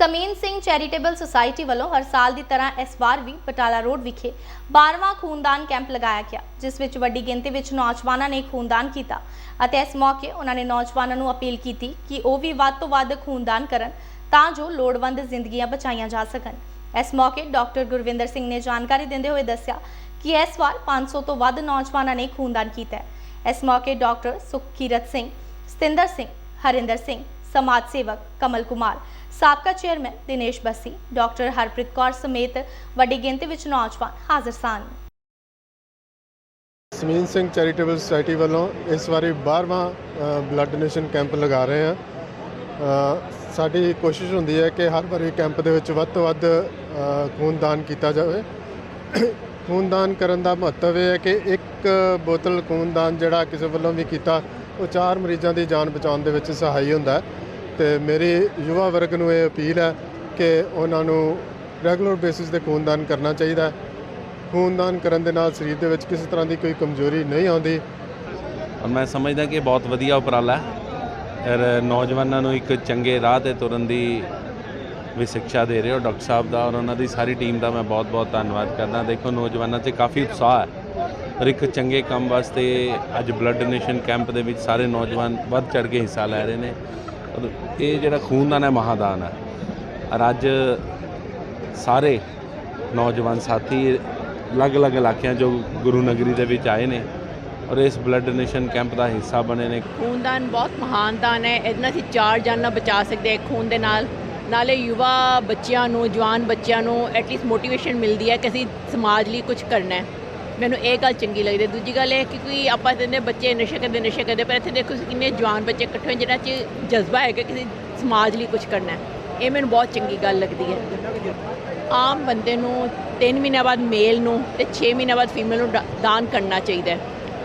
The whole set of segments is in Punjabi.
ਸਮੀਨ ਸਿੰਘ ਚੈਰੀਟੇਬਲ ਸੁਸਾਇਟੀ ਵੱਲੋਂ ਹਰ ਸਾਲ ਦੀ ਤਰ੍ਹਾਂ ਇਸ ਵਾਰ ਵੀ ਬਟਾਲਾ ਰੋਡ ਵਿਖੇ 12ਵਾਂ ਖੂਨਦਾਨ ਕੈਂਪ ਲਗਾਇਆ ਗਿਆ, ਜਿਸ ਵਿੱਚ ਵੱਡੀ ਗਿਣਤੀ ਵਿੱਚ ਨੌਜਵਾਨਾਂ ਨੇ ਖੂਨਦਾਨ ਕੀਤਾ ਅਤੇ ਇਸ ਮੌਕੇ ਉਹਨਾਂ ਨੇ ਨੌਜਵਾਨਾਂ ਨੂੰ ਅਪੀਲ ਕੀਤੀ ਕਿ ਉਹ ਵੀ ਵੱਧ ਤੋਂ ਵੱਧ ਖੂਨਦਾਨ ਕਰਨ ਤਾਂ ਜੋ ਲੋੜਵੰਦ ਜ਼ਿੰਦਗੀਆਂ ਬਚਾਈਆਂ ਜਾ ਸਕਣ। ਇਸ ਮੌਕੇ ਡਾਕਟਰ ਗੁਰਵਿੰਦਰ ਸਿੰਘ ਨੇ ਜਾਣਕਾਰੀ ਦਿੰਦੇ ਹੋਏ ਦੱਸਿਆ ਕਿ ਇਸ ਵਾਰ 500 ਤੋਂ ਵੱਧ ਨੌਜਵਾਨਾਂ ਨੇ ਖੂਨਦਾਨ ਕੀਤਾ ਹੈ। ਇਸ ਮੌਕੇ ਡਾਕਟਰ ਸੁਖਕੀਰਤ ਸਿੰਘ, ਸਤਿੰਦਰ ਸਿੰਘ, ਹਰਿੰਦਰ ਸਿੰਘ ਸਮਾਜ ਸੇਵਕ ਕਮਲ ਕੁਮਾਰ, ਸਾਬਕਾ ਚੇਅਰਮੈਨ ਦਿਨੇਸ਼ ਬੱਸੀ, ਡਾਕਟਰ ਹਰਪ੍ਰੀਤ ਕੌਰ ਸਮੇਤ ਵੱਡੀ ਗਿਣਤੀ ਵਿੱਚ ਨੌਜਵਾਨ ਹਾਜ਼ਰ ਸਨ। ਸਮੀਨ ਸਿੰਘ ਚੈਰੀਟੇਬਲ ਸੁਸਾਇਟੀ ਵੱਲੋਂ ਇਸ ਵਾਰੀ 12ਵਾਂ ਬਲੱਡ ਡੋਨੇਸ਼ਨ ਕੈਂਪ ਲਗਾ ਰਹੇ ਹਾਂ। ਸਾਡੀ ਕੋਸ਼ਿਸ਼ ਹੁੰਦੀ ਹੈ ਕਿ ਹਰ ਵਾਰੀ ਕੈਂਪ ਦੇ ਵਿੱਚ ਵੱਧ ਤੋਂ ਵੱਧ ਖੂਨਦਾਨ ਕੀਤਾ ਜਾਵੇ। ਖੂਨਦਾਨ ਕਰਨ ਦਾ ਮਹੱਤਵ ਇਹ ਹੈ ਕਿ ਇੱਕ ਬੋਤਲ ਖੂਨਦਾਨ ਜਿਹੜਾ ਕਿਸੇ ਵੱਲੋਂ ਵੀ ਕੀਤਾ ਉਹ ਚਾਰ ਮਰੀਜ਼ਾਂ ਦੀ ਜਾਨ ਬਚਾਉਣ ਦੇ ਵਿੱਚ ਸਹਾਈ ਹੁੰਦਾ ਹੈ ਤੇ ਮੇਰੀ ਯੁਵਾ ਵਰਗ ਨੂੰ ਇਹ ਅਪੀਲ ਹੈ ਕਿ ਉਹਨਾਂ ਨੂੰ ਰੈਗੂਲਰ ਬੇਸਿਸ ਤੇ ਖੂਨਦਾਨ ਕਰਨਾ ਚਾਹੀਦਾ ਖੂਨਦਾਨ ਕਰਨ ਦੇ ਨਾਲ ਸਰੀਰ ਦੇ ਵਿੱਚ ਕਿਸੇ ਤਰ੍ਹਾਂ ਦੀ ਕੋਈ ਕਮਜ਼ੋਰੀ ਨਹੀਂ ਆਉਂਦੀ। ਔਰ ਮੈਂ ਸਮਝਦਾ ਕਿ ਇਹ ਬਹੁਤ ਵਧੀਆ ਉਪਰਾਲਾ ਹੈ। ਔਰ ਨੌਜਵਾਨਾਂ ਨੂੰ ਇੱਕ ਚੰਗੇ ਰਾਹ ਤੇ ਤੁਰਨ ਦੀ ਵੀ ਸਿੱਖਿਆ ਦੇ ਰਹੇ ਹੋ ਡਾਕਟਰ ਸਾਹਿਬ ਦਾ ਔਰ ਉਹਨਾਂ ਦੀ ਸਾਰੀ ਟੀਮ ਦਾ ਮੈਂ ਬਹੁਤ-ਬਹੁਤ ਧੰਨਵਾਦ ਕਰਦਾ। ਦੇਖੋ, ਨੌਜਵਾਨਾਂ 'ਚ ਕਾਫੀ ਉਤਸ਼ਾਹ ਹੈ। ਔਰ ਇੱਕ ਚੰਗੇ ਕੰਮ ਵਾਸਤੇ ਅੱਜ ਬਲੱਡ ਡੋਨੇਸ਼ਨ ਕੈਂਪ ਦੇ ਵਿੱਚ ਸਾਰੇ ਨੌਜਵਾਨ ਵੱਧ ਚੜ ਕੇ ਹਿੱਸਾ ਲੈ ਰਹੇ ਨੇ। ਔਰ ਇਹ ਜਿਹੜਾ ਖੂਨਦਾਨ ਹੈ, ਮਹਾਦਾਨ ਹੈ। ਔਰ ਅੱਜ ਸਾਰੇ ਨੌਜਵਾਨ ਸਾਥੀ ਅਲੱਗ-ਅਲੱਗ ਇਲਾਕਿਆਂ 'ਚੋਂ ਗੁਰੂ ਨਗਰੀ ਦੇ ਵਿੱਚ ਆਏ ਨੇ ਔਰ ਇਸ ਬਲੱਡ ਡੋਨੇਸ਼ਨ ਕੈਂਪ ਦਾ ਹਿੱਸਾ ਬਣੇ ਨੇ। ਖੂਨਦਾਨ ਬਹੁਤ ਮਹਾਨ ਦਾਨ ਹੈ। ਇਹਦੇ ਨਾਲ ਅਸੀਂ ਚਾਰ ਜਾਨਾਂ ਬਚਾ ਸਕਦੇ ਹਾਂ ਖੂਨ ਦੇ ਨਾਲ। ਨਾਲੇ ਯੁਵਾ ਬੱਚਿਆਂ ਨੂੰ, ਜਵਾਨ ਬੱਚਿਆਂ ਨੂੰ ਐਟਲੀਸਟ ਮੋਟੀਵੇਸ਼ਨ ਮਿਲਦੀ ਹੈ ਕਿ ਅਸੀਂ ਸਮਾਜ ਲਈ ਕੁਝ ਕਰਨਾ ਹੈ। ਮੈਨੂੰ ਇਹ ਗੱਲ ਚੰਗੀ ਲੱਗਦੀ ਹੈ। ਦੂਜੀ ਗੱਲ ਇਹ ਕਿ ਕੋਈ ਆਪਾਂ ਕਹਿੰਦੇ ਬੱਚੇ ਨਸ਼ੇ ਕਰਦੇ ਨਸ਼ੇ ਕਰਦੇ, ਪਰ ਇੱਥੇ ਦੇਖੋ ਕਿੰਨੇ ਜਵਾਨ ਬੱਚੇ ਇਕੱਠੇ ਹੋਏ, ਜਿਹਨਾਂ 'ਚ ਜਜ਼ਬਾ ਹੈਗਾ ਕਿ ਅਸੀਂ ਸਮਾਜ ਲਈ ਕੁਝ ਕਰਨਾ ਹੈ। ਇਹ ਮੈਨੂੰ ਬਹੁਤ ਚੰਗੀ ਗੱਲ ਲੱਗਦੀ ਹੈ। ਆਮ ਬੰਦੇ ਨੂੰ 3 ਮਹੀਨਿਆਂ ਬਾਅਦ ਮੇਲ ਨੂੰ ਤੇ 6 ਮਹੀਨਿਆਂ ਬਾਅਦ ਫੀਮੇਲ ਨੂੰ ਦਾਨ ਕਰਨਾ ਚਾਹੀਦਾ ਹੈ।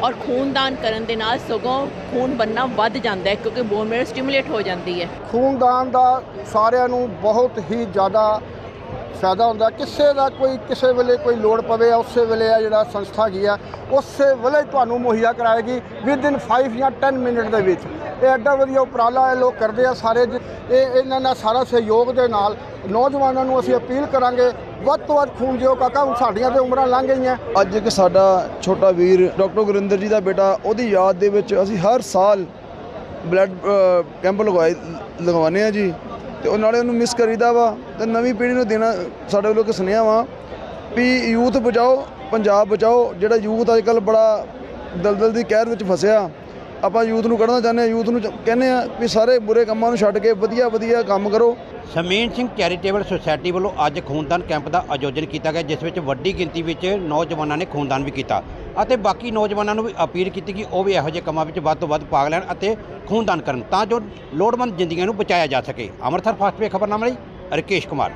ਔਰ ਖੂਨ ਦਾਨ ਕਰਨ ਦੇ ਨਾਲ ਸਗੋਂ ਖੂਨ ਬੰਨਾ ਵੱਧ ਜਾਂਦਾ ਹੈ, ਕਿਉਂਕਿ ਬੋਨ ਮੇਲ ਸਟਿਮੂਲੇਟ ਹੋ ਜਾਂਦੀ ਹੈ। ਖੂਨਦਾਨ ਦਾ ਸਾਰਿਆਂ ਨੂੰ ਬਹੁਤ ਹੀ ਜ਼ਿਆਦਾ ਫਾਇਦਾ ਹੁੰਦਾ। ਕਿਸੇ ਦਾ ਕੋਈ, ਕਿਸੇ ਵੇਲੇ ਕੋਈ ਲੋੜ ਪਵੇ ਉਸੇ ਵੇਲੇ ਆ ਜਿਹੜਾ ਸੰਸਥਾ ਕੀ ਆ, ਉਸੇ ਵੇਲੇ ਤੁਹਾਨੂੰ ਮੁਹੱਈਆ ਕਰਾਏਗੀ ਵਿਦ ਇਨ 5 ਜਾਂ 10 ਮਿੰਟ ਦੇ ਵਿੱਚ। ਇਹ ਐਡਾ ਵਧੀਆ ਉਪਰਾਲਾ ਇਹ ਲੋਕ ਕਰਦੇ ਆ ਸਾਰੇ ਜ- ਇਹ ਇਹਨਾਂ ਦਾ ਸਾਰਾ ਸਹਿਯੋਗ ਦੇ ਨਾਲ ਨੌਜਵਾਨਾਂ ਨੂੰ ਅਸੀਂ ਅਪੀਲ ਕਰਾਂਗੇ, ਵੱਧ ਤੋਂ ਵੱਧ ਖੂਨ ਦਿਓ। ਕਾਕਾ, ਹੁਣ ਸਾਡੀਆਂ ਤੇ ਉਮਰਾਂ ਲੰਘ ਗਈਆਂ। ਅੱਜ ਇੱਕ ਸਾਡਾ ਛੋਟਾ ਵੀਰ, ਡਾਕਟਰ ਗੁਰਿੰਦਰ ਜੀ ਦਾ ਬੇਟਾ, ਉਹਦੀ ਯਾਦ ਦੇ ਵਿੱਚ ਅਸੀਂ ਹਰ ਸਾਲ ਬਲੱਡ ਕੈਂਪ ਲਗਵਾਏ, ਲਗਵਾਉਂਦੇ ਆ ਜੀ। ਤੇ ਉਹ ਨਾਲੇ ਉਹਨੂੰ ਮਿਸ ਕਰੀਦਾ ਵਾ ਤੇ ਨਵੀਂ ਪੀੜ੍ਹੀ ਨੂੰ ਦੇਣਾ, ਸਾਡੇ ਵੱਲੋਂ ਇੱਕ ਸੁਨੇਹਾ ਵਾ ਵੀ ਯੂਥ ਬਚਾਓ, ਪੰਜਾਬ ਬਚਾਓ, ਜਿਹੜਾ ਯੂਥ ਅੱਜ ਕੱਲ ਬੜਾ ਦਲਦਲ ਦੀ ਕਹਿਰ ਵਿੱਚ ਫਸਿਆ। ਆਪਾਂ ਯੂਥ ਨੂੰ ਕੱਢਣਾ ਚਾਹੁੰਦੇ ਆ ਯੂਥ ਨੂੰ ਚ- ਕਹਿੰਦੇ ਆ ਵੀ ਸਾਰੇ ਬੁਰੇ ਕੰਮਾਂ ਨੂੰ ਛੱਡ ਕੇ ਵਧੀਆ ਵਧੀਆ ਕੰਮ ਕਰੋ। ਸਮੀਨ ਸਿੰਘ ਚੈਰੀਟੇਬਲ ਸੁਸਾਇਟੀ ਵੱਲੋਂ ਅੱਜ ਖੂਨਦਾਨ ਕੈਂਪ ਦਾ ਆਯੋਜਨ ਕੀਤਾ ਗਿਆ, ਜਿਸ ਵਿੱਚ ਵੱਡੀ ਗਿਣਤੀ ਵਿੱਚ ਨੌਜਵਾਨਾਂ ਨੇ ਖੂਨਦਾਨ ਵੀ ਕੀਤਾ ਅਤੇ ਬਾਕੀ ਨੌਜਵਾਨਾਂ ਨੂੰ ਵੀ ਅਪੀਲ ਕੀਤੀ ਕਿ ਉਹ ਵੀ ਇਹੋ ਜਿਹੇ ਕੰਮਾਂ ਵਿੱਚ ਵੱਧ ਤੋਂ ਵੱਧ ਭਾਗ ਲੈਣ ਅਤੇ ਖੂਨਦਾਨ ਕਰਨ ਤਾਂ ਜੋ ਲੋੜਵੰਦ ਜ਼ਿੰਦਗੀਆਂ ਨੂੰ ਬਚਾਇਆ ਜਾ ਸਕੇ। ਅੰਮ੍ਰਿਤਸਰ ਫਾਸਟ ਵੇ ਖਬਰਨਾਮਾ ਲਈ ਰਕੇਸ਼ ਕੁਮਾਰ।